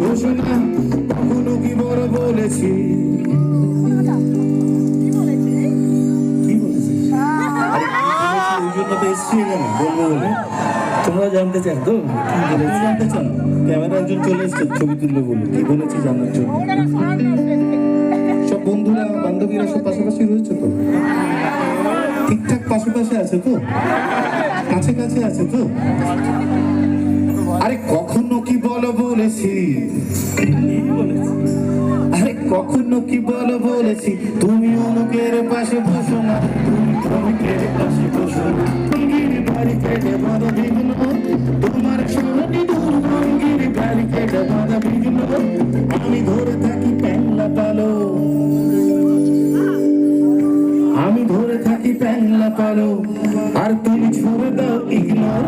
ঘোষণা কখনো কি বড় বলেছি জন্য তো এখানে বলব বলে। তোমরা জানতে চাও তো কি বলেছি? জানতে চান? ক্যামেরা একজন চলে এসছে, ছবি তুলবে বলে। কি বলেছি জানার জন্য? সব বন্ধুরা, বান্ধবীরা সব পাশাপাশি রয়েছে তো? ঠিকঠাক পাশে পাশে আছে তো? কাছে কাছে আছে তো? আরে কখনো কি বলো বলেছি? আরে কখনো কি বলো বলেছি? তুমি অমুকের পাশে বসো না। কেড়ে পাশে বসো গিরি বাড়ি কেটে বাঁধা বিঘ্ন তোমার সামনে দুর্গম গিরি বাড়ি কেটে বাঁধা বিঘ্ন আমি ধরে থাকি প্যাংলা পালো আমি ধরে থাকি প্যাংলা পালো আর তুমি ছুড়ে দাও ইগনোর